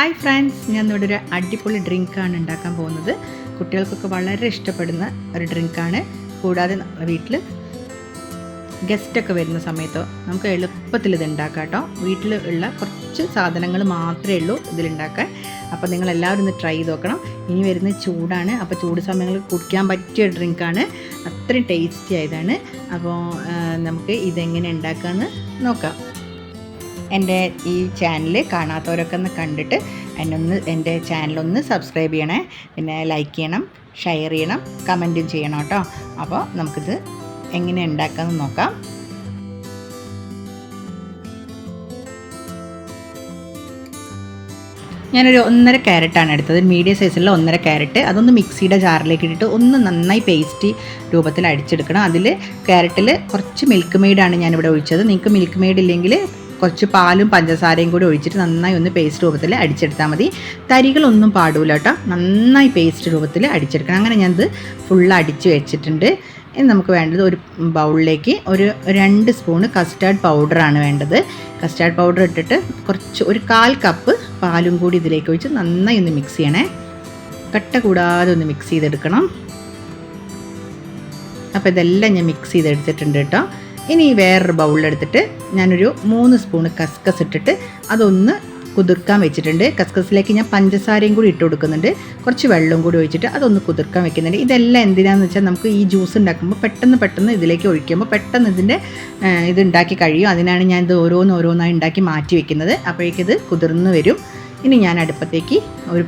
Hi friends ഞാൻ ഇവിടെ ഒരു അടിപൊളി ഡ്രിങ്കാണ് ഉണ്ടാക്കാൻ പോകുന്നത്. കുട്ടികൾക്കൊക്കെ വളരെ ഇഷ്ടപ്പെടുന്ന ഒരു ഡ്രിങ്കാണ്. കൂടാതെ നമ്മുടെ വീട്ടിൽ ഗസ്റ്റൊക്കെ വരുന്ന സമയത്തോ നമുക്ക് എളുപ്പത്തിൽ ഇത് ഉണ്ടാക്കാം കേട്ടോ. വീട്ടിൽ ഉള്ള കുറച്ച് സാധനങ്ങൾ മാത്രമേ ഉള്ളൂ ഇതിലുണ്ടാക്കാൻ അപ്പോൾ നിങ്ങൾ എല്ലാവരും ഒന്ന് ട്രൈ ചെയ്ത് നോക്കണം. ഇനി വരുന്ന ചൂടാണ്. അപ്പോൾ ചൂട് സമയങ്ങളിൽ കുടിക്കാൻ പറ്റിയ ഡ്രിങ്കാണ്. അത്രയും ടേസ്റ്റി ആയതാണ്. അപ്പോൾ നമുക്ക് ഇതെങ്ങനെ ഉണ്ടാക്കാമെന്ന് നോക്കാം. എന്റെ ഈ ചാനൽ കാണാത്തവരൊക്കെ ഒന്ന് കണ്ടിട്ട് എന്നെ ഒന്ന് എന്റെ ചാനലൊന്ന് സബ്സ്ക്രൈബ് ചെയ്യണേ. പിന്നെ ലൈക്ക് ചെയ്യണം ഷെയർ ചെയ്യണം കമന്റും ചെയ്യണം കേട്ടോ. അപ്പോൾ നമുക്കിത് എങ്ങനെ ഉണ്ടാക്കാമെന്ന് നോക്കാം. ഞാനൊരു ഒന്നര ക്യാരറ്റാണ് എടുത്തത്. മീഡിയം സൈസിലുള്ള ഒന്നര ക്യാരറ്റ് അതൊന്ന് മിക്സിയുടെ ജാറിലേക്ക് ഇട്ടിട്ട് ഒന്ന് നന്നായി പേസ്റ്റ് രൂപത്തിൽ അടിച്ചെടുക്കണം. അതിൽ ക്യാരറ്റിൽ കുറച്ച് മിൽക്ക് മെയ്ഡാണ് ഞാനിവിടെ ഒഴിച്ചത്. നിങ്ങൾക്ക് മിൽക്ക് മെയ്ഡ് ഇല്ലെങ്കിൽ കുറച്ച് പാലും പഞ്ചസാരയും കൂടി ഒഴിച്ചിട്ട് നന്നായി ഒന്ന് പേസ്റ്റ് രൂപത്തിൽ അടിച്ചെടുത്താൽ മതി. തരികളൊന്നും പാടൂല കേട്ടോ. നന്നായി പേസ്റ്റ് രൂപത്തിൽ അടിച്ചെടുക്കണം. അങ്ങനെ ഞാനത് ഫുള്ള് അടിച്ച് വെച്ചിട്ടുണ്ട്. ഇനി നമുക്ക് വേണ്ടത് ഒരു ബൗളിലേക്ക് ഒരു രണ്ട് സ്പൂണ് കസ്റ്റാർഡ് പൗഡറാണ് വേണ്ടത്. കസ്റ്റാർഡ് പൗഡർ ഇട്ടിട്ട് കുറച്ച് ഒരു കാൽ കപ്പ് പാലും കൂടി ഇതിലേക്ക് ഒഴിച്ച് നന്നായി ഒന്ന് മിക്സ് ചെയ്യണേ. കട്ട കൂടാതെ ഒന്ന് മിക്സ് ചെയ്തെടുക്കണം. അപ്പോൾ ഇതെല്ലാം ഞാൻ മിക്സ് ചെയ്തെടുത്തിട്ടുണ്ട് കേട്ടോ. ഇനി വേറൊരു ബൗളിലെടുത്തിട്ട് ഞാനൊരു മൂന്ന് സ്പൂണ് കസ്കസ് ഇട്ടിട്ട് അതൊന്ന് കുതിർക്കാൻ വെച്ചിട്ടുണ്ട്. കസ്കസിലേക്ക് ഞാൻ പഞ്ചസാരയും കൂടി ഇട്ട് കൊടുക്കുന്നുണ്ട്. കുറച്ച് വെള്ളവും കൂടി ഒഴിച്ചിട്ട് അതൊന്ന് കുതിർക്കാൻ വെക്കുന്നുണ്ട്. ഇതെല്ലാം എന്തിനാന്ന് വെച്ചാൽ നമുക്ക് ഈ ജ്യൂസ് ഉണ്ടാക്കുമ്പോൾ പെട്ടെന്ന് പെട്ടെന്ന് ഇതിലേക്ക് ഒഴിക്കുമ്പോൾ പെട്ടെന്ന് ഇതിന്റെ ഇത് ഉണ്ടാക്കി കഴിയും. അതിനാണ് ഞാൻ ഇത് ഓരോന്ന് ഓരോന്നായി ഉണ്ടാക്കി മാറ്റി വെക്കുന്നത്. അപ്പോഴേക്കിത് കുതിർന്ന് വരും. ഇനി ഞാൻ അടുപ്പത്തേക്ക് ഒരു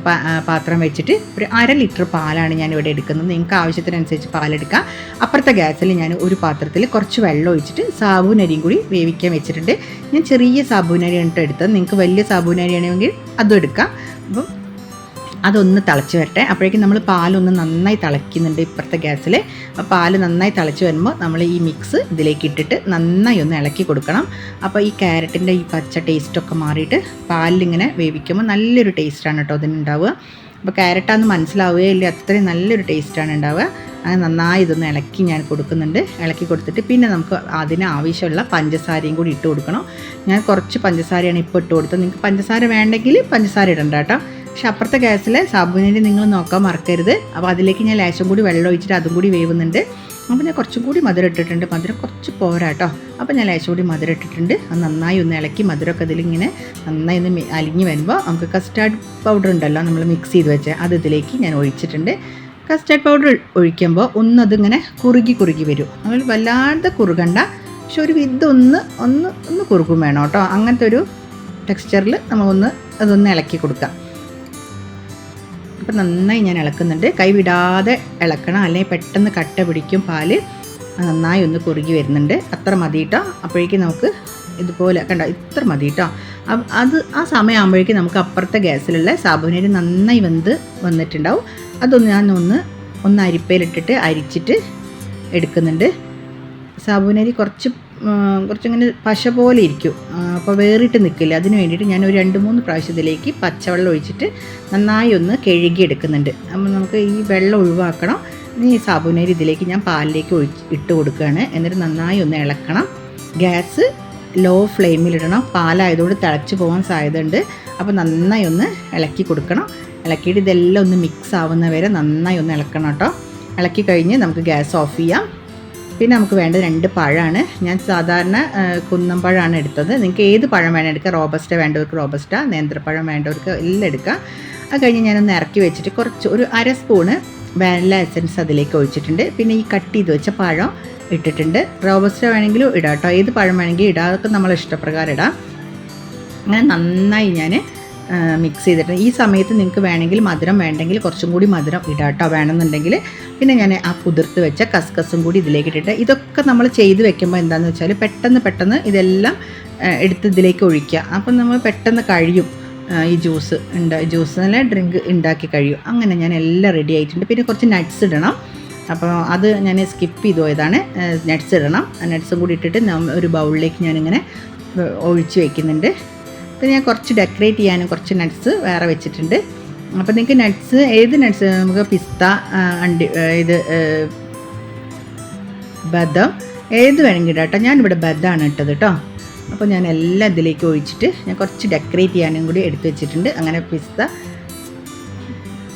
പാത്രം വെച്ചിട്ട് ഒരു അര ലിറ്റർ പാലാണ് ഞാൻ ഇവിടെ എടുക്കുന്നത്. നിങ്ങൾക്ക് ആവശ്യത്തിനനുസരിച്ച് പാലെടുക്കാം. അപ്പുറത്തെ ഗ്യാസിൽ ഞാൻ ഒരു പാത്രത്തിൽ കുറച്ച് വെള്ളം ഒഴിച്ചിട്ട് സാബൂനരിയും കൂടി വേവിക്കാൻ വെച്ചിട്ടുണ്ട്. ഞാൻ ചെറിയ സാബൂനരിയാണ് എടുത്തത്. നിങ്ങൾക്ക് വലിയ സാബൂനരി ആണെങ്കിൽ അതും എടുക്കാം. അപ്പം അതൊന്ന് തിളച്ച് വരട്ടെ. അപ്പോഴേക്കും നമ്മൾ പാലൊന്ന് നന്നായി തിളയ്ക്കുന്നുണ്ട് ഇപ്പുറത്തെ ഗ്യാസിൽ അപ്പോൾ പാൽ നന്നായി തിളച്ച് വരുമ്പോൾ നമ്മൾ ഈ മിക്സ് ഇതിലേക്ക് ഇട്ടിട്ട് നന്നായി ഒന്ന് ഇളക്കി കൊടുക്കണം. അപ്പോൾ ഈ ക്യാരറ്റിന്റെ ഈ പച്ച ടേസ്റ്റൊക്കെ മാറിയിട്ട് പാലിലിങ്ങനെ വേവിക്കുമ്പോൾ നല്ലൊരു ടേസ്റ്റാണ് കേട്ടോ അതിനുണ്ടാവുക. അപ്പോൾ ക്യാരറ്റാന്ന് മനസ്സിലാവുകയില്ല അത്രയും നല്ലൊരു ടേസ്റ്റാണ് ഉണ്ടാവുക. അങ്ങനെ നന്നായി ഇതൊന്ന് ഇളക്കി ഞാൻ കൊടുക്കുന്നുണ്ട്. ഇളക്കി കൊടുത്തിട്ട് പിന്നെ നമുക്ക് അതിന് ആവശ്യമുള്ള പഞ്ചസാരയും കൂടി ഇട്ട് കൊടുക്കണം. ഞാൻ കുറച്ച് പഞ്ചസാരയാണ് ഇപ്പോൾ ഇട്ട് കൊടുത്തത്. നിങ്ങൾക്ക് പഞ്ചസാര വേണ്ടെങ്കിൽ പഞ്ചസാര ഇടണ്ട കേട്ടോ പക്ഷെ അപ്പുറത്തെ ഗ്യാസിൽ സാബുനരി നിങ്ങൾ നോക്കാൻ മറക്കരുത്. അപ്പോൾ അതിലേക്ക് ഞാൻ ലേശം കൂടി വെള്ളം ഒഴിച്ചിട്ട് അതും കൂടി വേവുന്നുണ്ട്. അപ്പോൾ ഞാൻ കുറച്ചും കൂടി മധുരം ഇട്ടിട്ടുണ്ട്. മധുരം കുറച്ച് പോരാട്ടോ അപ്പോൾ ഞാൻ ലേശം കൂടി മധുരം ഇട്ടിട്ടുണ്ട്. അത് നന്നായി ഒന്ന് ഇളക്കി മധുരമൊക്കെ അതിലിങ്ങനെ നന്നായി ഒന്ന് അലിഞ്ഞ് വരുമ്പോൾ നമുക്ക് കസ്റ്റാർഡ് പൗഡർ ഉണ്ടല്ലോ നമ്മൾ മിക്സ് ചെയ്ത് വെച്ച് അത് ഇതിലേക്ക് ഞാൻ ഒഴിച്ചിട്ടുണ്ട്. കസ്റ്റാർഡ് പൗഡർ ഒഴിക്കുമ്പോൾ ഒന്നതിങ്ങനെ കുറുകി കുറുകി വരും. നമ്മൾ വല്ലാതെ കുറുകണ്ട. പക്ഷെ ഒരു വിത്ത് ഒന്ന് ഒന്ന് ഒന്ന് കുറുകും വേണം കേട്ടോ. അങ്ങനത്തെ ഒരു ടെക്സ്ചറിൽ നമ്മളൊന്ന് അതൊന്ന് ഇളക്കി കൊടുക്കാം. അപ്പം നന്നായി ഞാൻ ഇളക്കുന്നുണ്ട്. കൈ വിടാതെ ഇളക്കണം. അല്ലെങ്കിൽ പെട്ടെന്ന് കട്ട പിടിക്കും പാൽ. നന്നായി ഒന്ന് കുറുകി വരുന്നുണ്ട്. അത്ര മതി കേട്ടോ അപ്പോഴേക്കും നമുക്ക് ഇതുപോലെ കണ്ട? ഇത്ര മതി കേട്ടോ അത് ആ സമയമാകുമ്പോഴേക്കും നമുക്ക് അപ്പുറത്തെ ഗ്യാസിലുള്ള സാബുനരി നന്നായി വെന്ത് വന്നിട്ടുണ്ടാവും. അതൊന്ന് ഞാൻ ഒന്ന് ഒന്ന് അരിപ്പയിലിട്ടിട്ട് അരിച്ചിട്ട് എടുക്കുന്നുണ്ട്. സാബുനരി കുറച്ച് കുറച്ചിങ്ങനെ പശ പോലെ ഇരിക്കും. അപ്പോൾ വേറിട്ട് നിൽക്കില്ല. അതിന് വേണ്ടിയിട്ട് ഞാൻ ഒരു രണ്ട് മൂന്ന് പ്രാവശ്യം ഇതിലേക്ക് പച്ചവെള്ളം ഒഴിച്ചിട്ട് നന്നായി ഒന്ന് കഴുകി എടുക്കുന്നുണ്ട് അപ്പോൾ നമുക്ക് ഈ വെള്ളം ഒഴിവാക്കണം. ഈ സാബുനരി ഇതിലേക്ക് ഞാൻ പാലിലേക്ക് ഒഴിച്ച് ഇട്ട് കൊടുക്കുകയാണ്. എന്നിട്ട് നന്നായി ഒന്ന് ഇളക്കണം. ഗ്യാസ് ലോ ഫ്ലെയിമിലിടണം പാലായതുകൊണ്ട് തിളച്ച് പോകാൻ സാധ്യതയുണ്ട്. അപ്പോൾ നന്നായി ഒന്ന് ഇളക്കി കൊടുക്കണം. ഇളക്കിയിട്ട് ഇതെല്ലാം ഒന്ന് മിക്സ് ആവുന്ന വരെ നന്നായി ഒന്ന് ഇളക്കണം കേട്ടോ. ഇളക്കി കഴിഞ്ഞ് നമുക്ക് ഗ്യാസ് ഓഫ് ചെയ്യാം. പിന്നെ നമുക്ക് വേണ്ട രണ്ട് പഴമാണ്. ഞാൻ സാധാരണ കുന്നം കുന്നമ്പഴമാണ് എടുത്തത്. നിങ്ങൾക്ക് ഏത് പഴം വേണം എടുക്കാം. റോബസ്റ്റ വേണ്ടവർക്ക് റോബസ്റ്റ നേന്ത്രപ്പഴം വേണ്ടവർക്ക് എല്ലാം എടുക്കാം. അത് കഴിഞ്ഞ് ഞാനൊന്ന് ഇറക്കി വെച്ചിട്ട് കുറച്ച് ഒരു അര സ്പൂണ് വാനില എസൻസ് അതിലേക്ക് ഒഴിച്ചിട്ടുണ്ട്. പിന്നെ ഈ കട്ട് ചെയ്ത് വെച്ച പഴം ഇട്ടിട്ടുണ്ട്. റോബസ്റ്റ വേണമെങ്കിലും ഇടാം കേട്ടോ. ഏത് പഴം വേണമെങ്കിലും ഇടാം. അതൊക്കെ നമ്മൾ ഇഷ്ടപ്രകാരം ഇടാം. അങ്ങനെ നന്നായി ഞാൻ മിക്സ് ചെയ്തിട്ട്. ഈ സമയത്ത് നിങ്ങൾക്ക് വേണമെങ്കിൽ മധുരം വേണ്ടെങ്കിൽ കുറച്ചും കൂടി മധുരം ഇടാട്ടോ വേണമെന്നുണ്ടെങ്കിൽ പിന്നെ ഞാൻ ആ കുതിർത്ത് വെച്ച കസ്കസും കൂടി ഇതിലേക്ക് ഇട്ടിട്ട് ഇതൊക്കെ നമ്മൾ ചെയ്ത് വെക്കുമ്പോൾ എന്താണെന്ന് വെച്ചാൽ പെട്ടെന്ന് പെട്ടെന്ന് ഇതെല്ലാം എടുത്ത് ഇതിലേക്ക് ഒഴിക്കുക. അപ്പം നമ്മൾ പെട്ടെന്ന് കഴിയും. ഈ ജ്യൂസ് ഉണ്ട് ജ്യൂസ് നല്ല ഡ്രിങ്ക് ഉണ്ടാക്കി കഴിയും. അങ്ങനെ ഞാൻ എല്ലാം റെഡി ആയിട്ടുണ്ട്. പിന്നെ കുറച്ച് നട്ട്സ് ഇടണം. അപ്പോൾ അത് ഞാൻ സ്കിപ്പ് ചെയ്ത് പോയതാണ്. നട്ട്സ് ഇടണം. നട്ട്സും കൂടി ഇട്ടിട്ട് ഒരു ബൗളിലേക്ക് ഞാനിങ്ങനെ ഒഴിച്ച് വെക്കുന്നുണ്ട്. പിന്നെ ഞാൻ കുറച്ച് ഡെക്കറേറ്റ് ചെയ്യാനും കുറച്ച് നട്ട്സ് വേറെ വെച്ചിട്ടുണ്ട്. അപ്പോൾ നിങ്ങൾക്ക് നട്ട്സ് ഏത് നട്ട്സ് നമുക്ക് പിസ്ത അണ്ടി ഇത് ബദം ഏത് വേണമെങ്കിൽ കേട്ടോ. ഞാനിവിടെ ബദാണ് ഇട്ടത് കേട്ടോ. അപ്പോൾ ഞാൻ എല്ലാം ഇതിലേക്ക് ഒഴിച്ചിട്ട് ഞാൻ കുറച്ച് ഡെക്കറേറ്റ് ചെയ്യാനും കൂടി എടുത്ത് വെച്ചിട്ടുണ്ട്. അങ്ങനെ പിസ്ത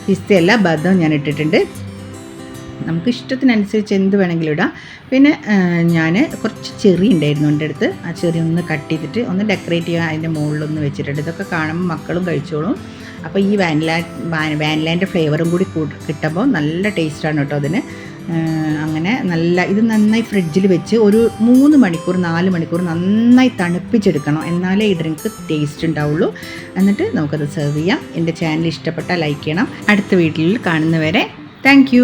പിസ്തയല്ല ബദം ഞാൻ ഇട്ടിട്ടുണ്ട്. നമുക്ക് ഇഷ്ടത്തിനനുസരിച്ച് എന്ത് വേണമെങ്കിലും ഇടാം. പിന്നെ ഞാൻ കുറച്ച് ചെറി ഉണ്ടായിരുന്നു എന്റെ അടുത്ത്. ആ ചെറി ഒന്ന് കട്ട് ചെയ്തിട്ട് ഒന്ന് ഡെക്കറേറ്റ് ചെയ്യാൻ അതിന്റെ മുകളിലൊന്ന് വെച്ചിട്ടുണ്ട്. ഇതൊക്കെ കാണുമ്പോൾ മക്കളും കഴിച്ചോളും. അപ്പോൾ ഈ വാനില വാനിലേന്റെ ഫ്ലേവറും കൂടി കൂട്ടി കിട്ടുമ്പോൾ നല്ല ടേസ്റ്റാണ് കേട്ടോ അതിന്. അങ്ങനെ നല്ല ഇത് നന്നായി ഫ്രിഡ്ജിൽ വെച്ച് ഒരു മൂന്ന് മണിക്കൂർ നാല് മണിക്കൂർ നന്നായി തണുപ്പിച്ചെടുക്കണം. എന്നാലേ ഈ ഡ്രിങ്ക് ടേസ്റ്റ് ഉണ്ടാവുള്ളൂ. എന്നിട്ട് നമുക്കത് സെർവ് ചെയ്യാം. എന്റെ ചാനൽ ഇഷ്ടപ്പെട്ടാൽ ലൈക്ക് ചെയ്യണം. അടുത്ത വീട്ടിൽ കാണുന്നവരെ താങ്ക്